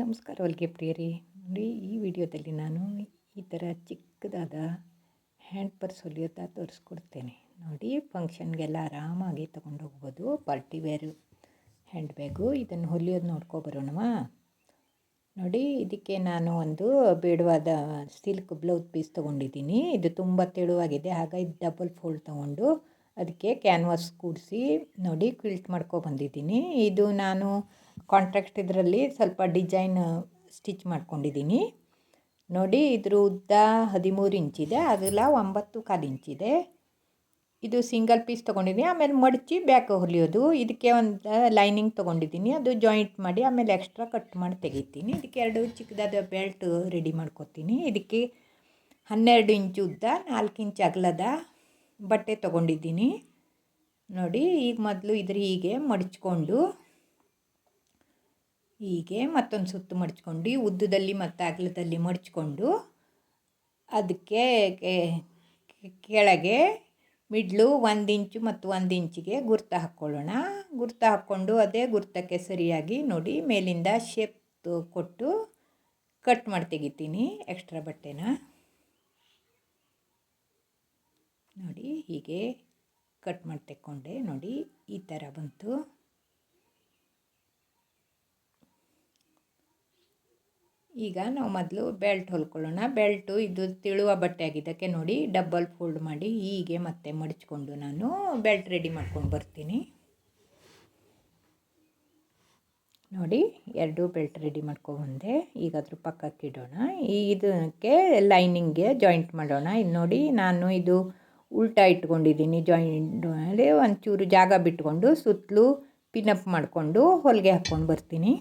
ನಮಸ್ಕಾರ ಹೊಲಿಗೆ ಪ್ರಿಯರಿ. ನೋಡಿ, ಈ ವಿಡಿಯೋದಲ್ಲಿ ನಾನು ಈ ಥರ ಚಿಕ್ಕದಾದ ಹ್ಯಾಂಡ್ ಪರ್ಸ್ ಹೊಲಿಯೋದ ತೋರಿಸ್ಕೊಡ್ತೇನೆ. ನೋಡಿ, ಫಂಕ್ಷನ್ಗೆಲ್ಲ ಆರಾಮಾಗಿ ತೊಗೊಂಡೋಗ್ಬೋದು. ಪಾರ್ಟಿ ವೇರು, ಹ್ಯಾಂಡ್ ಬ್ಯಾಗು, ಇದನ್ನು ಹೊಲಿಯೋದು ನೋಡ್ಕೊಬರೋಣವಾ ನೋಡಿ, ಇದಕ್ಕೆ ನಾನು ಒಂದು ಬೇಡವಾದ ಸಿಲ್ಕ್ ಬ್ಲೌಸ್ ಪೀಸ್ ತೊಗೊಂಡಿದ್ದೀನಿ. ಇದು ತುಂಬ ತೆಳುವಾಗಿದೆ. ಹಾಗಾಗಿ ಡಬಲ್ ಫೋಲ್ಡ್ ತೊಗೊಂಡು ಅದಕ್ಕೆ ಕ್ಯಾನ್ವಾಸ್ ಕೂಡಿಸಿ ನೋಡಿ, ಕ್ವಿಲ್ಟ್ ಮಾಡ್ಕೊಬಂದಿದ್ದೀನಿ ಇದು ನಾನು ಕಾಂಟ್ರಾಕ್ಟ್ ಇದರಲ್ಲಿ ಸ್ವಲ್ಪ ಡಿಸೈನ್ ಸ್ಟಿಚ್ ಮಾಡ್ಕೊಂಡಿದ್ದೀನಿ. ನೋಡಿ, ಇದ್ರ ಉದ್ದ ಹದಿಮೂರು ಇಂಚಿದೆ ಅಗಲ ಒಂಬತ್ತು ಕಾಲು ಇಂಚಿದೆ ಇದು. ಸಿಂಗಲ್ ಪೀಸ್ ತೊಗೊಂಡಿದ್ದೀನಿ, ಆಮೇಲೆ ಮಡಚಿ ಬ್ಯಾಕ್ ಹೊಲಿಯೋದು. ಇದಕ್ಕೆ ಒಂದು ಲೈನಿಂಗ್ ತೊಗೊಂಡಿದ್ದೀನಿ, ಅದು ಜಾಯಿಂಟ್ ಮಾಡಿ, ಆಮೇಲೆ ಎಕ್ಸ್ಟ್ರಾ ಕಟ್ ಮಾಡಿ ತೆಗಿತೀನಿ. ಇದಕ್ಕೆ ಎರಡು ಚಿಕ್ಕದಾದ ಬೆಲ್ಟ್ ರೆಡಿ ಮಾಡ್ಕೊತೀನಿ. ಇದಕ್ಕೆ ಹನ್ನೆರಡು ಇಂಚು ಉದ್ದ, ನಾಲ್ಕು ಇಂಚು ಅಗಲದ ಬಟ್ಟೆ ತೊಗೊಂಡಿದ್ದೀನಿ. ನೋಡಿ, ಈಗ ಮೊದಲು ಇದ್ರ ಹೀಗೆ ಮಡಚ್ಕೊಂಡು ಹೀಗೆ ಮತ್ತೊಂದು ಸುತ್ತು ಮಡಚ್ಕೊಂಡು ಉದ್ದದಲ್ಲಿ ಮತ್ತು ಅಗಲದಲ್ಲಿ ಮಡಚ್ಕೊಂಡು, ಅದಕ್ಕೆ ಕೆಳಗೆ ಮಿಡ್ಲು ಒಂದು ಇಂಚು ಮತ್ತು ಒಂದು ಇಂಚಿಗೆ ಗುರ್ತ ಹಾಕ್ಕೊಳ್ಳೋಣ. ಗುರ್ತ ಹಾಕ್ಕೊಂಡು ಅದೇ ಗುರ್ತಕ್ಕೆ ಸರಿಯಾಗಿ ನೋಡಿ, ಮೇಲಿಂದ ಶೇಪ್ ಕೊಟ್ಟು ಕಟ್ ಮಾಡಿ ತೆಗಿತೀನಿ ಎಕ್ಸ್ಟ್ರಾ ಬಟ್ಟೆನ. ನೋಡಿ, ಹೀಗೆ ಕಟ್ ಮಾಡಿ ತೆಕ್ಕೊಂಡೆ, ನೋಡಿ, ಈ ಥರ ಬಂತು. ಈಗ ನಾವು ಮೊದಲು ಬೆಲ್ಟ್ ಹೊಲ್ಕೊಳ್ಳೋಣ. ಬೆಲ್ಟು ಇದು ತಿಳುವ ಬಟ್ಟೆ ಆಗಿದ್ದಕ್ಕೆ ನೋಡಿ ಡಬ್ಬಲ್ ಫೋಲ್ಡ್ ಮಾಡಿ ಹೀಗೆ ಮತ್ತೆ ಮಡಚ್ಕೊಂಡು ನಾನು ಬೆಲ್ಟ್ ರೆಡಿ ಮಾಡ್ಕೊಂಡು ಬರ್ತೀನಿ. ನೋಡಿ ಎರಡು ಬೆಲ್ಟ್ ರೆಡಿ ಮಾಡ್ಕೊಬಂದೆ ಈಗ ಅದ್ರ ಪಕ್ಕಕ್ಕೆ ಇಡೋಣ. ಇದಕ್ಕೆ ಲೈನಿಂಗ್ಗೆ ಜಾಯಿಂಟ್ ಮಾಡೋಣ. ಇದು ನೋಡಿ ನಾನು ಇದು ಉಲ್ಟಾ ಇಟ್ಕೊಂಡಿದ್ದೀನಿ. ಜಾಯಿಂಟ್ ಅಲ್ಲಿ ಒಂಚೂರು ಜಾಗ ಬಿಟ್ಕೊಂಡು ಸುತ್ತಲೂ ಪಿನಪ್ ಮಾಡಿಕೊಂಡು ಹೊಲಿಗೆ ಹಾಕ್ಕೊಂಡು ಬರ್ತೀನಿ.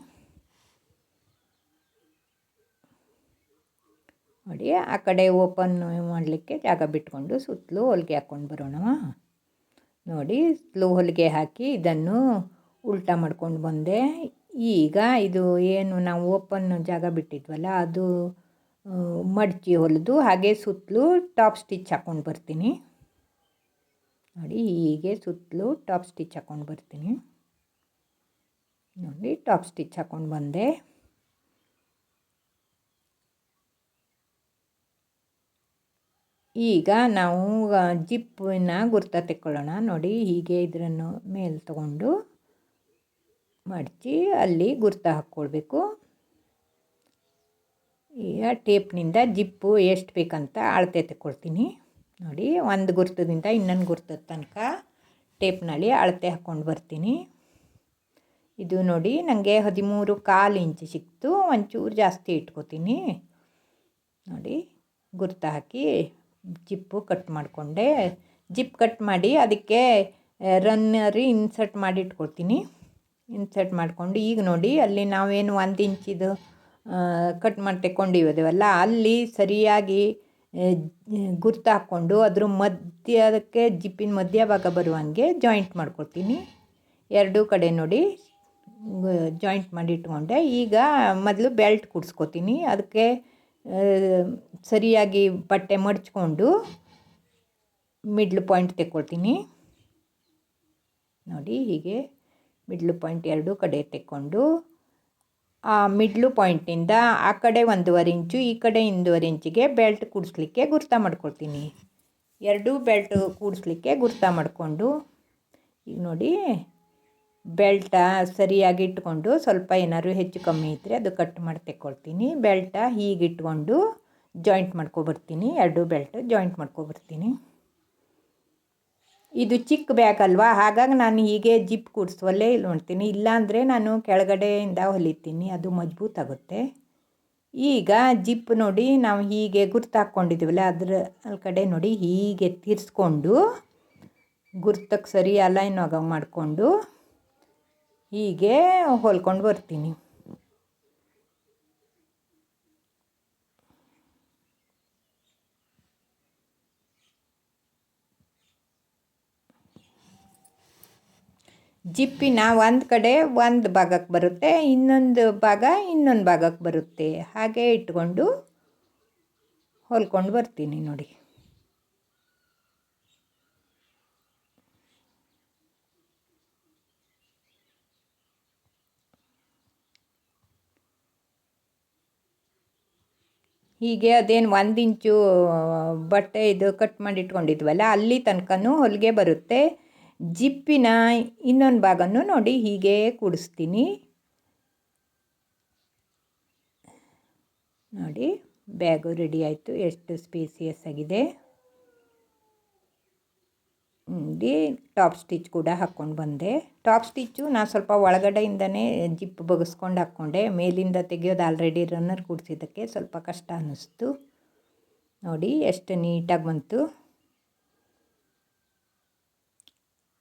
ನೋಡಿ, ಆ ಕಡೆ ಓಪನ್ ಮಾಡಲಿಕ್ಕೆ ಜಾಗ ಬಿಟ್ಕೊಂಡು ಸುತ್ತಲೂ ಹೊಲಿಗೆ ಹಾಕ್ಕೊಂಡು ಬರೋಣವ ನೋಡಿ, ಸುತ್ತಲೂ ಹೊಲಿಗೆ ಹಾಕಿ ಇದನ್ನು ಉಲ್ಟಾ ಮಾಡ್ಕೊಂಡು ಬಂದೆ. ಈಗ ಇದು ಏನು ನಾವು ಓಪನ್ ಜಾಗ ಬಿಟ್ಟಿದ್ವಲ್ಲ, ಅದು ಮಡಚಿ ಹೊಲಿದು ಹಾಗೆ ಸುತ್ತಲೂ ಟಾಪ್ ಸ್ಟಿಚ್ ಹಾಕ್ಕೊಂಡು ಬರ್ತೀನಿ. ನೋಡಿ, ಹೀಗೆ ಸುತ್ತಲೂ ಟಾಪ್ ಸ್ಟಿಚ್ ಹಾಕ್ಕೊಂಡು ಬರ್ತೀನಿ. ನೋಡಿ ಟಾಪ್ ಸ್ಟಿಚ್ ಹಾಕ್ಕೊಂಡು ಬಂದೆ. ಈಗ ನಾವು ಜಿಪ್ಪಿನ ಗುರ್ತ ತೆಕ್ಕೊಳ್ಳೋಣ ನೋಡಿ, ಹೀಗೆ ಇದರನ್ನು ಮೇಲೆ ತಗೊಂಡು ಮಡಚಿ ಅಲ್ಲಿ ಗುರ್ತ ಹಾಕ್ಕೊಳ್ಬೇಕು. ಈಗ ಟೇಪ್ನಿಂದ ಜಿಪ್ಪು ಎಷ್ಟು ಬೇಕಂತ ಅಳತೆ ತೆಕ್ಕೊಳ್ತೀನಿ ನೋಡಿ, ಒಂದು ಗುರ್ತದಿಂದ ಇನ್ನೊಂದು ಗುರ್ತದ ತನಕ ಟೇಪ್ನಲ್ಲಿ ಅಳತೆ ಹಾಕ್ಕೊಂಡು ಬರ್ತೀನಿ. ಇದು ನೋಡಿ ನನಗೆ ಹದಿಮೂರು ಕಾಲು ಇಂಚು ಸಿಕ್ತು. ಒಂಚೂರು ಜಾಸ್ತಿ ಇಟ್ಕೋತೀನಿ. ನೋಡಿ, ಗುರ್ತ ಹಾಕಿ ಜಿಪ್ಪು ಕಟ್ ಮಾಡಿಕೊಂಡೆ. ಜಿಪ್ ಕಟ್ ಮಾಡಿ ಅದಕ್ಕೆ ರನ್ನರಿ ಇನ್ಸರ್ಟ್ ಮಾಡಿ ಇಟ್ಕೊಳ್ತೀನಿ. ಇನ್ಸರ್ಟ್ ಮಾಡಿಕೊಂಡು ಈಗ ನೋಡಿ ಅಲ್ಲಿ ನಾವೇನು ಒಂದು ಇಂಚಿದು ಕಟ್ ಮಾಡಿ ತೆಕ್ಕೊಂಡಿದ್ದೀವಲ್ಲ ಅಲ್ಲಿ ಸರಿಯಾಗಿ ಗುರ್ತು ಹಾಕ್ಕೊಂಡು ಅದ್ರ ಮಧ್ಯಕ್ಕೆ ಜಿಪ್ಪಿನ ಮಧ್ಯಭಾಗ ಬರುವಂಗೆ ಜಾಯಿಂಟ್ ಮಾಡ್ಕೊಳ್ತೀನಿ. ಎರಡೂ ಕಡೆ ನೋಡಿ ಜಾಯಿಂಟ್ ಮಾಡಿ ಇಟ್ಕೊಂಡೆ. ಈಗ ಮೊದಲು ಬೆಲ್ಟ್ ಕುಡ್ಸ್ಕೊತೀನಿ. ಅದಕ್ಕೆ ಸರಿಯಾಗಿ ಬಟ್ಟೆ ಮಡಚ್ಕೊಂಡು ಮಿಡ್ಲ್ ಪಾಯಿಂಟ್ ತೆಕ್ಕೊಳ್ತೀನಿ. ನೋಡಿ, ಹೀಗೆ ಮಿಡ್ಲ್ ಪಾಯಿಂಟ್ ಎರಡೂ ಕಡೆ ತೆಕ್ಕೊಂಡು, ಆ ಮಿಡ್ಲು ಪಾಯಿಂಟಿಂದ ಆ ಕಡೆ ಒಂದೂವರೆ ಇಂಚು, ಈ ಕಡೆ ಒಂದೂವರೆ ಇಂಚಿಗೆ ಬೆಲ್ಟ್ ಕೂಡಿಸ್ಲಿಕ್ಕೆ ಗುರ್ತ ಮಾಡ್ಕೊಳ್ತೀನಿ. ಎರಡೂ ಬೆಲ್ಟ್ ಕೂಡಿಸ್ಲಿಕ್ಕೆ ಗುರ್ತ ಮಾಡಿಕೊಂಡು, ಈಗ ನೋಡಿ ಬೆಲ್ಟ ಸರಿಯಾಗಿ ಇಟ್ಕೊಂಡು ಸ್ವಲ್ಪ ಏನಾದ್ರು ಹೆಚ್ಚು ಕಮ್ಮಿ ಇದ್ದರೆ ಅದು ಕಟ್ ಮಾಡಿ ತೆಕ್ಕೊಳ್ತೀನಿ. ಬೆಲ್ಟ ಹೀಗೆ ಇಟ್ಕೊಂಡು ಜಾಯಿಂಟ್ ಮಾಡ್ಕೊಬರ್ತೀನಿ. ಎರಡು ಬೆಲ್ಟ್ ಜಾಯಿಂಟ್ ಮಾಡ್ಕೊಬರ್ತೀನಿ. ಇದು ಚಿಕ್ಕ ಬ್ಯಾಗ್ ಅಲ್ವಾ? ಹಾಗಾಗಿ ನಾನು ಹೀಗೆ ಜಿಪ್ ಕೂಡಿಸುವಲ್ಲೇ ಇಲ್ಲಿ ನೋಡ್ತೀನಿ. ಇಲ್ಲಾಂದರೆ ನಾನು ಕೆಳಗಡೆಯಿಂದ ಹೊಲಿತೀನಿ. ಅದು ಮಜ್ಬೂತ್ ಆಗುತ್ತೆ. ಈಗ ಜಿಪ್ ನೋಡಿ ನಾವು ಹೀಗೆ ಗುರ್ತು ಹಾಕ್ಕೊಂಡಿದ್ದೀವಲ್ಲ ಅದ್ರ ಕಡೆ ನೋಡಿ ಹೀಗೆ ತಿರ್ಸ್ಕೊಂಡು ಗುರ್ತಕ್ಕೆ ಸರಿ ಅಲೈನ್ ಆಗ ಮಾಡಿಕೊಂಡು ಹೀಗೆ ಹೊಲ್ಕೊಂಡು ಬರ್ತೀನಿ. ಜಿಪ್ಪಿನ ಒಂದು ಕಡೆ ಒಂದು ಭಾಗಕ್ಕೆ ಬರುತ್ತೆ, ಇನ್ನೊಂದು ಭಾಗ ಇನ್ನೊಂದು ಭಾಗಕ್ಕೆ ಬರುತ್ತೆ. ಹಾಗೆ ಇಟ್ಕೊಂಡು ಹೊಲ್ಕೊಂಡು ಬರ್ತೀನಿ ನೋಡಿ. ಹೀಗೆ ಅದೇನು ಒಂದು ಇಂಚು, ಬಟ್ಟೆ ಇದು ಕಟ್ ಮಾಡಿ ಇಟ್ಕೊಂಡಿದ್ವಲ್ಲ, ಅಲ್ಲಿ ತನಕನೂ ಹೊಲಿಗೆ ಬರುತ್ತೆ. ಜಿಪ್ಪಿನ ಇನ್ನೊಂದು ಭಾಗನೂ ನೋಡಿ, ಹೀಗೆ ಕೂಡಿಸ್ತೀನಿ. ನೋಡಿ, ಬ್ಯಾಗು ರೆಡಿ ಆಯಿತು. ಎಷ್ಟು ಸ್ಪೇಸಿಯಸ್ ಆಗಿದೆ. ನೋಡಿ ಟಾಪ್ ಸ್ಟಿಚ್ ಕೂಡ ಹಾಕ್ಕೊಂಡು ಬಂದೆ. ಟಾಪ್ ಸ್ಟಿಚ್ಚು ನಾನು ಸ್ವಲ್ಪ ಒಳಗಡೆಯಿಂದನೇ ಜಿಪ್ ಬಗಸ್ಕೊಂಡು ಹಾಕ್ಕೊಂಡೆ. ಮೇಲಿಂದ ತೆಗೆಯೋದು ಆಲ್ರೆಡಿ ರನ್ನರ್ ಕೂಡಿಸಿದ್ದಕ್ಕೆ ಸ್ವಲ್ಪ ಕಷ್ಟ ಅನ್ನಿಸ್ತು. ನೋಡಿ, ಎಷ್ಟು ನೀಟಾಗಿ ಬಂತು.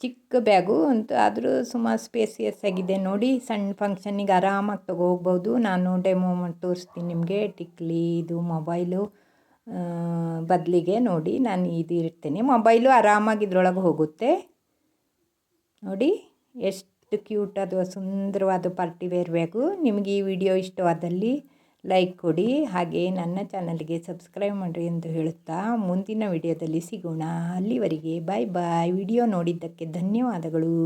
ಚಿಕ್ಕ ಬ್ಯಾಗು ಅಂತ ಆದರೂ ಸುಮಾರು ಸ್ಪೇಸಿಯಸ್ ಆಗಿದೆ. ನೋಡಿ ಸಣ್ಣ ಫಂಕ್ಷನ್ನಿಗೆ ಆರಾಮಾಗಿ ತಗೋ ಹೋಗ್ಬೋದು ನಾನು ಡೆಮೋ ತೋರಿಸ್ತೀನಿ ನಿಮಗೆ. ಟಿಕ್ಲಿ, ಇದು ಮೊಬೈಲು ಬದಲಿಗೆ ನೋಡಿ ನಾನು ಇದು ಇರ್ತೀನಿ ಮೊಬೈಲು ಆರಾಮಾಗಿ ಇದ್ರೊಳಗೆ ಹೋಗುತ್ತೆ. ನೋಡಿ ಎಷ್ಟು ಕ್ಯೂಟ್ ಅದು, ಸುಂದರವಾದ ಪಾರ್ಟಿ ವೇರ್ ಬ್ಯಾಗು. ನಿಮಗೆ ಈ ವಿಡಿಯೋ ಇಷ್ಟವಾದಲ್ಲಿ ಲೈಕ್ ಕೊಡಿ, ಹಾಗೆ ನನ್ನ ಚಾನಲ್ಗೆ ಸಬ್ಸ್ಕ್ರೈಬ್ ಮಾಡಿರಿ ಎಂದು ಹೇಳುತ್ತಾ ಮುಂದಿನ ವಿಡಿಯೋದಲ್ಲಿ ಸಿಗೋಣ. ಅಲ್ಲಿವರೆಗೆ ಬಾಯ್ ಬಾಯ್. ವಿಡಿಯೋ ನೋಡಿದ್ದಕ್ಕೆ ಧನ್ಯವಾದಗಳು.